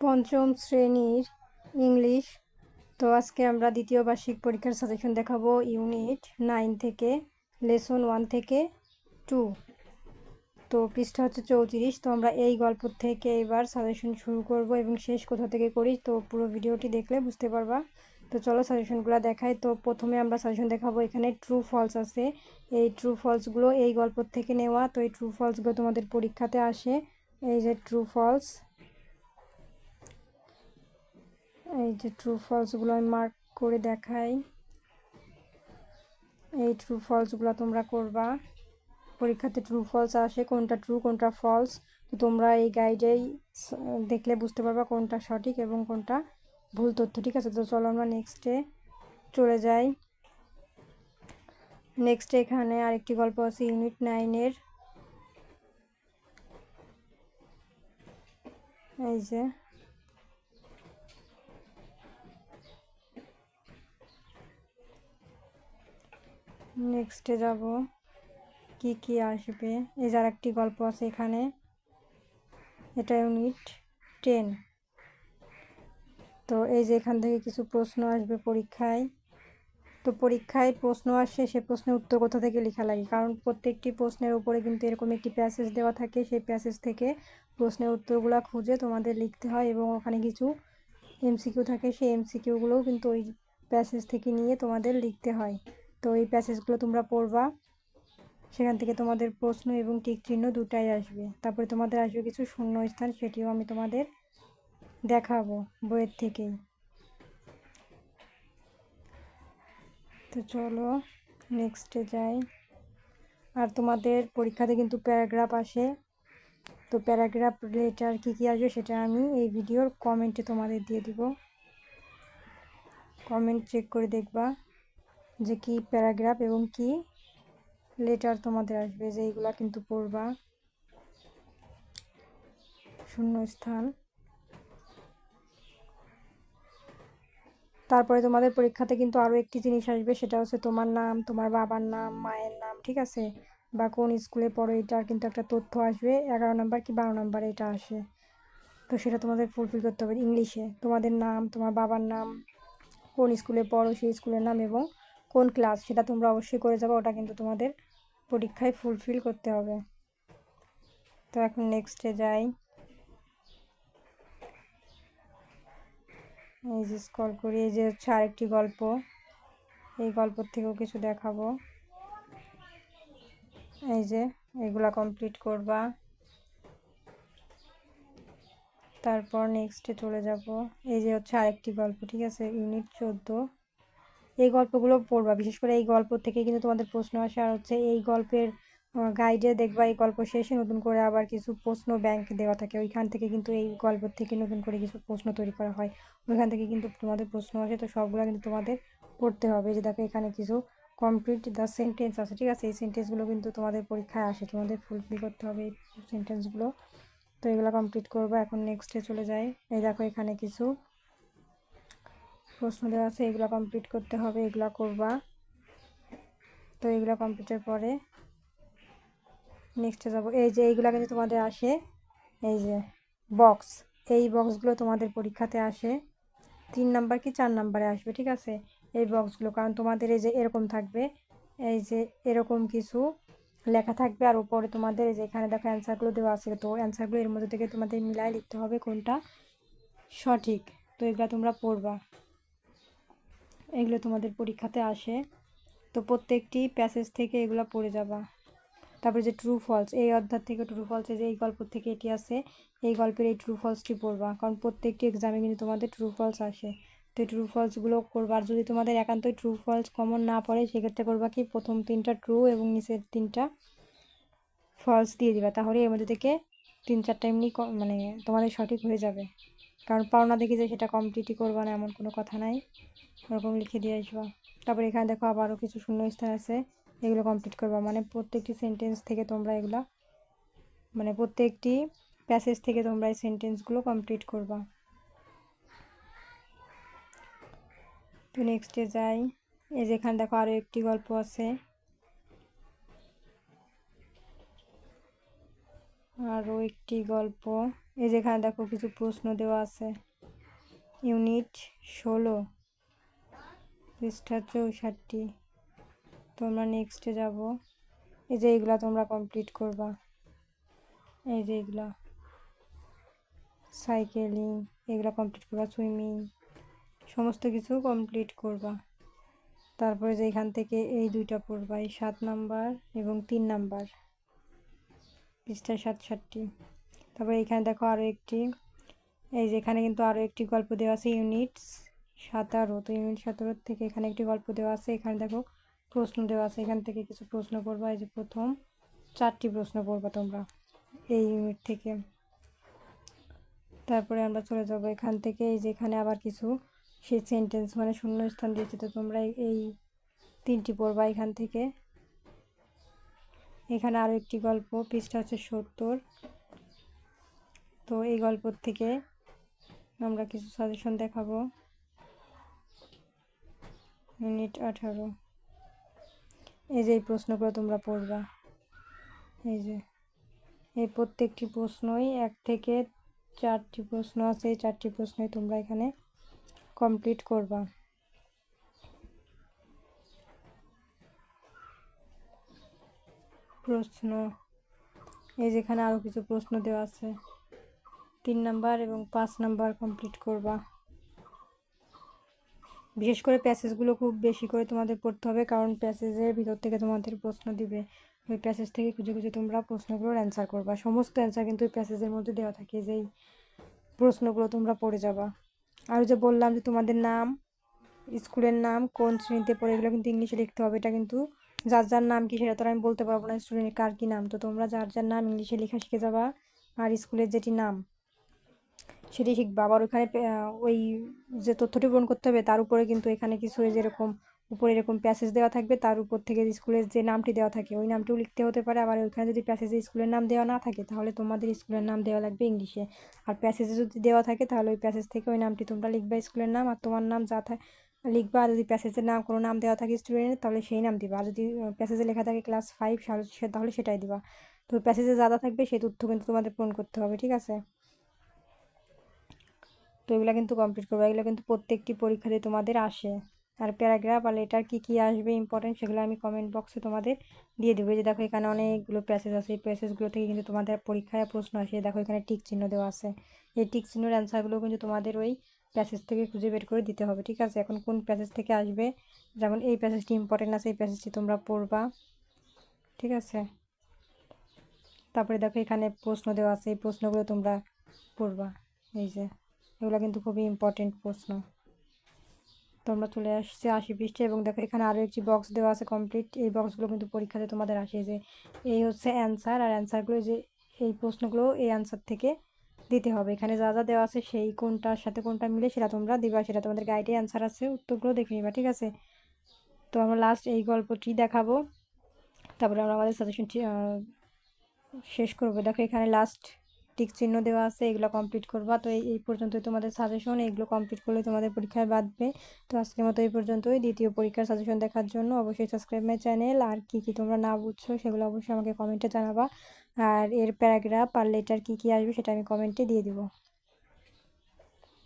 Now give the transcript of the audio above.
পঞ্চম শ্রেণির ইংলিশ। তো আজকে আমরা দ্বিতীয় বার্ষিক পরীক্ষার সাজেশন দেখাবো ইউনিট নাইন থেকে লেসন ওয়ান থেকে টু তো পৃষ্ঠা হচ্ছে চৌত্রিশ। তো আমরা এই গল্প থেকে এবার সাজেশন শুরু করব এবং শেষ কোথা থেকে করি, তো পুরো ভিডিওটি দেখলে বুঝতে পারবা। তো চলো সাজেশনগুলো দেখাই। তো প্রথমে আমরা সাজেশন দেখাবো এখানে ট্রু ফলস আছে। এই ট্রু ফলসগুলো এই গল্প থেকে নেওয়া। তো এই ট্রু ফলসগুলো তোমাদের পরীক্ষাতে আসে। এই যে ট্রু ফলস এই যে ট্রু ফলসগুলো আমি মার্ক করে দেখাই। এই ট্রু ফলসগুলো তোমরা করবা। পরীক্ষাতে ট্রু ফলস আসে, কোনটা ট্রু কোনটা ফলস তোমরা এই গাইডেই দেখলে বুঝতে পারবা কোনটা সঠিক এবং কোনটা ভুল তথ্য। ঠিক আছে, তো চলো আমরা নেক্সটে চলে যাই। নেক্সট এখানে আরেকটি গল্প আছে ইউনিট নাইনের এই যে নেক্সটে যাব। কি কি আসবে? এই যার একটি গল্প আছে এখানে। এটা ইউনিট টেন তো এই যে এখান থেকে কিছু প্রশ্ন আসবে পরীক্ষায়। তো পরীক্ষায় প্রশ্ন আসে, সে প্রশ্নের উত্তর কোথা থেকে লেখা লাগে? কারণ প্রত্যেকটি প্রশ্নের উপরে কিন্তু এরকম একটি প্যাসেজ দেওয়া থাকে। সেই প্যাসেজ থেকে প্রশ্নের উত্তরগুলো খুঁজে তোমাদের লিখতে হয় এবং ওখানে কিছু এমসিকিউ থাকে। সেই এমসিকিউগুলোও কিন্তু ওই প্যাসেজ থেকে নিয়ে তোমাদের লিখতে হয়। তো এই প্যাসেজগুলো তোমরা পড়বা। সেখান থেকে তোমাদের প্রশ্ন এবং টিক চিহ্ন দুটাই আসবে। তারপরে তোমাদের আসবে কিছু শূন্য স্থান সেটিও আমি তোমাদের দেখাবো বইয়ের থেকেই। তো চলো নেক্সটে যাই। আর তোমাদের পরীক্ষাতে কিন্তু প্যারাগ্রাফ আসে। তো প্যারাগ্রাফ লেটার কী কী আসবে সেটা আমি এই ভিডিওর কমেন্টে তোমাদের দিয়ে দিব। কমেন্ট চেক করে দেখবা। যে কি প্যারাগ্রাফ এবং কি লেটার তোমাদের আসবে যে এইগুলা কিন্তু পড়বা। শূন্য স্থান তারপরে তোমাদের পরীক্ষাতে কিন্তু আরও একটি জিনিস আসবে, সেটা হচ্ছে তোমার নাম, তোমার বাবার নাম, মায়ের নাম, ঠিক আছে? বা কোন স্কুলে পড়ো, এটার কিন্তু একটা তথ্য আসবে, এগারো নাম্বার কি বারো নাম্বার এটা আসে। তো সেটা তোমাদের ফুলফিল করতে হবে। ইংলিশে তোমাদের নাম, তোমার বাবার নাম, কোন স্কুলে পড়ো, সেই স্কুলের নাম এবং কোন ক্লাস সেটা তোমরা অবশ্যই করে যাবে, ওটা কিন্তু তোমাদের পরীক্ষায় ফুলফিল করতে হবে। তো এখন নেক্সটে যাই। এই যে স্কল করি, এই যে হচ্ছে আরেকটি গল্প। এই গল্প থেকেও কিছু দেখাবো। এই যে এগুলা কমপ্লিট করবা। তারপর নেক্সটে চলে যাব। এই যে হচ্ছে আরেকটি গল্প, ঠিক আছে? ইউনিট চোদ্দ। এই গল্পগুলো পড়বা। বিশেষ করে এই গল্প থেকে কিন্তু তোমাদের প্রশ্ন আসে। আর হচ্ছে এই গল্পের গাইডে দেখবা এই গল্প শেষে নতুন করে আবার কিছু প্রশ্ন ব্যাংক দেওয়া থাকে। ওইখান থেকে কিন্তু এই গল্প থেকে নতুন করে কিছু প্রশ্ন তৈরি করা হয়। ওইখান থেকে কিন্তু তোমাদের প্রশ্ন আসে। তো সবগুলো কিন্তু তোমাদের পড়তে হবে। যে দেখো এখানে কিছু কমপ্লিট দ্য সেন্টেন্স আছে। ঠিক আছে? এই সেন্টেন্সগুলো কিন্তু তোমাদের পরীক্ষায় আসে। তোমাদের ফুলফিল করতে হবে এই সেন্টেন্সগুলো তো এগুলো কমপ্লিট করব। এখন নেক্সটে চলে যাই। এই দেখো এখানে কিছু প্রশ্ন দেওয়া আছে, এগুলো কমপ্লিট করতে হবে, এগুলো করবা। তো এগুলো কমপ্লিটের পরে নেক্সটে যাব। এই যে এইগুলো কিন্তু তোমাদের আসে, এই যে বক্স এই বক্সগুলো তোমাদের পরীক্ষাতে আসে। তিন নাম্বার কি চার নাম্বারে আসবে, ঠিক আছে? এই বক্সগুলো কারণ তোমাদের এই যে এরকম থাকবে, এই যে এরকম কিছু লেখা থাকবে, আর উপরে তোমাদের এই যে এখানে দেখো অ্যান্সারগুলো দেওয়া আছে। তো অ্যান্সারগুলো এর মধ্যে থেকে তোমাদের মিলাই লিখতে হবে কোনটা সঠিক। তো এগুলো তোমরা পড়বা। এগুলো তোমাদের পরীক্ষাতে আসে। তো প্রত্যেকটি প্যাসেজ থেকে এগুলো পড়ে যাবা। তারপরে যে ট্রু ফলস এই অধ্যায় থেকে ট্রু ফলসে যে এই গল্প থেকে এটি আছে এই গল্পের এই ট্রু ফলসটি পড়বা। কারণ প্রত্যেকটি এক্সামে কিন্তু তোমাদের ট্রু ফলস আসে। তো ট্রু ফলসগুলো করবা আর যদি তোমাদের একান্তই ট্রু ফলস কমন না পড়ে, সেক্ষেত্রে করবা কি? প্রথম তিনটা ট্রু এবং নিচের তিনটা ফলস দিয়ে দিবা। তাহলে এর মধ্যে থেকে তিন চারটা এমনি মানে তোমাদের সঠিক হয়ে যাবে। কারণ পাওনা দেখি যে সেটা কমপ্লিটই করবা না, এমন কোনো কথা নাই। ওরকম লিখে দিয়ে আসবা। তারপর এখানে দেখো আবারও কিছু শূন্য স্থান আছে, এগুলো কমপ্লিট করবা। মানে প্রত্যেকটি সেন্টেন্স থেকে তোমরা এগুলা মানে প্রত্যেকটি প্যাসেজ থেকে তোমরা এই সেন্টেন্সগুলো কমপ্লিট করবা। তো নেক্সটে যাই। এই যে এখানে দেখো আরও একটি গল্প আছে। আরও একটি গল্প। এই যেখানে দেখো কিছু প্রশ্ন দেওয়া আছে। ইউনিট ষোলো, পৃষ্ঠা চৌষট্টি। তোমরা নেক্সটে যাব। এই যে এইগুলা তোমরা কমপ্লিট করবা। এই যে এগুলা। সাইকেলিং এগুলা কমপ্লিট করবা। সুইমিং সমস্ত কিছু কমপ্লিট করবা। তারপরে যে এখান থেকে এই দুইটা পড়বা, এই সাত নাম্বার এবং তিন নাম্বার। পৃষ্ঠা সাতষট্টি তারপরে এখানে দেখো আরও একটি। এই যে এখানে কিন্তু আরও একটি গল্প দেওয়া আছে, ইউনিটস সাতারো। তো ইউনিট সতেরো থেকে এখানে একটি গল্প দেওয়া আছে। এখানে দেখো প্রশ্ন দেওয়া আছে। এখান থেকে কিছু প্রশ্ন করবা। এই যে প্রথম চারটি প্রশ্ন করবা তোমরা এই ইউনিট থেকে। তারপরে আমরা চলে যাব এখান থেকে। এই যে এখানে আবার কিছু সেই সেন্টেন্স মানে শূন্য স্থান দিয়েছে। তো তোমরা এই তিনটি পড়বা এখান থেকে। এখানে আরও একটি গল্প, পৃষ্ঠা হচ্ছে সত্তর। তো এই গল্প থেকে আমরা কিছু সাজেশন দেখাবো। মিনিট আঠারো। এই যে এই প্রশ্নগুলো তোমরা পড়বা। এই যে, এই প্রত্যেকটি প্রশ্নই এক থেকে চারটি প্রশ্ন আছে, এই চারটি প্রশ্নই তোমরা এখানে কমপ্লিট করবা। প্রশ্ন। এই যেখানে আরও কিছু প্রশ্ন দেওয়া আছে। তিন নাম্বার এবং পাঁচ নাম্বার কমপ্লিট করবা। বিশেষ করে প্যাসেজগুলো খুব বেশি করে তোমাদের পড়তে হবে, কারণ প্যাসেজের ভিতর থেকে তোমাদের প্রশ্ন দিবে। ওই প্যাসেজ থেকে খুঁজে খুঁজে তোমরা প্রশ্নগুলোর অ্যান্সার করবা। সমস্ত অ্যান্সার কিন্তু ওই প্যাসেজের মধ্যে দেওয়া থাকে, যেই প্রশ্নগুলো তোমরা পড়ে যাবা। আর যে বললাম যে তোমাদের নাম স্কুলের নাম, কোন শ্রেণীতে পড়ে, এগুলো কিন্তু ইংলিশে লিখতে হবে। এটা কিন্তু যার যার নাম কি সেটা তো আমি বলতে পারব না, স্টুডেন্টের কার কী নাম। তো তোমরা যার যার নাম ইংলিশে লেখা শিখে যাবা আর স্কুলের যেটি নাম সেটি শিখবা। আবার ওখানে ওই যে তথ্যটি পূরণ করতে হবে তার উপরে কিন্তু এখানে কিছু যেরকম, উপরে এরকম প্যাসেজ দেওয়া থাকবে, তার উপর থেকে স্কুলের যে নামটি দেওয়া থাকে ওই নামটিও লিখতে হতে পারে। আবার ওইখানে যদি প্যাসেজে স্কুলের নাম দেওয়া না থাকে তাহলে তোমাদের স্কুলের নাম দেওয়া লাগবে ইংলিশে। আর প্যাসেজে যদি দেওয়া থাকে তাহলে ওই প্যাসেজ থেকে ওই নামটি তোমরা লিখবা স্কুলের নাম আর তোমার নাম যা থাকে লিখবা যদি প্যাসেজের নাম, কোনো নাম দেওয়া থাকে স্টুডেন্টের তাহলে সেই নাম দিবা। আর যদি প্যাসেজে লেখা থাকে ক্লাস ফাইভ তাহলে সেটাই দিবা। তো প্যাসেজে যা যা থাকবে, সেই তথ্য কিন্তু তোমাদের পূরণ করতে হবে, ঠিক আছে? তো এগুলো কিন্তু কমপ্লিট করবে। এগুলো কিন্তু প্রত্যেকটি পরীক্ষাতে তোমাদের আসে। আর প্যারাগ্রাফ আর লেটার কী কী আসবে ইম্পর্টেন্ট সেগুলো আমি কমেন্ট বক্সে তোমাদের দিয়ে দেবো। যে দেখো, এখানে অনেকগুলো প্যাসেজ আছে। এই প্যাসেজগুলো থেকে কিন্তু তোমাদের পরীক্ষায় প্রশ্ন আসে। দেখো, এখানে টিক চিহ্ন দেওয়া আছে। এই টিক চিহ্নের অ্যান্সারগুলো কিন্তু তোমাদের ওই প্যাসেজ থেকে খুঁজে বের করে দিতে হবে, ঠিক আছে? এখন কোন প্যাসেজ থেকে আসবে? যেমন এই প্যাসেজটি ইম্পর্টেন্ট আছে, এই প্যাসেজটি তোমরা পড়বা, ঠিক আছে? তারপরে দেখো এখানে প্রশ্ন দেওয়া আছে, এই প্রশ্নগুলো তোমরা পড়বা, এই যে। এগুলো কিন্তু খুবই ইম্পর্টেন্ট প্রশ্ন। তোমরা চলে আসছে আশি পৃষ্ঠে এবং দেখো এখানে আরও একটি বক্স দেওয়া আছে কমপ্লিট এই বক্সগুলো কিন্তু পরীক্ষাতে তোমাদের আসে যে, এই হচ্ছে অ্যান্সার আর অ্যান্সারগুলো যে, এই প্রশ্নগুলো এই অ্যান্সার থেকে দিতে হবে। এখানে যা যা দেওয়া আছে সেই কোনটার সাথে কোনটা মিলে সেটা তোমরা দিবা, সেটা তোমাদের গাইডে অ্যান্সার আছে, উত্তরগুলো দেখে নিবা, ঠিক আছে? তো আমরা লাস্ট এই গল্পটি দেখাবো। তারপরে আমরা আমাদের সাজেশনটি শেষ করব। দেখো এখানে লাস্ট টিক চিহ্ন দেওয়া আছে, এগুলো কমপ্লিট করবা। তো এই পর্যন্তই তোমাদের সাজেশন এগুলো কমপ্লিট করলে তোমাদের পরীক্ষায় বাঁধবে। তো আজকের মতো এই পর্যন্তই। দ্বিতীয় পরীক্ষার সাজেশন দেখার জন্য অবশ্যই সাবস্ক্রাইব মাই চ্যানেল আর কী কী তোমরা না বুঝছ সেগুলো অবশ্যই আমাকে কমেন্টে জানাবা। আর এর প্যারাগ্রাফ আর লেটার কী কী আসবে সেটা আমি কমেন্টে দিয়ে দিব।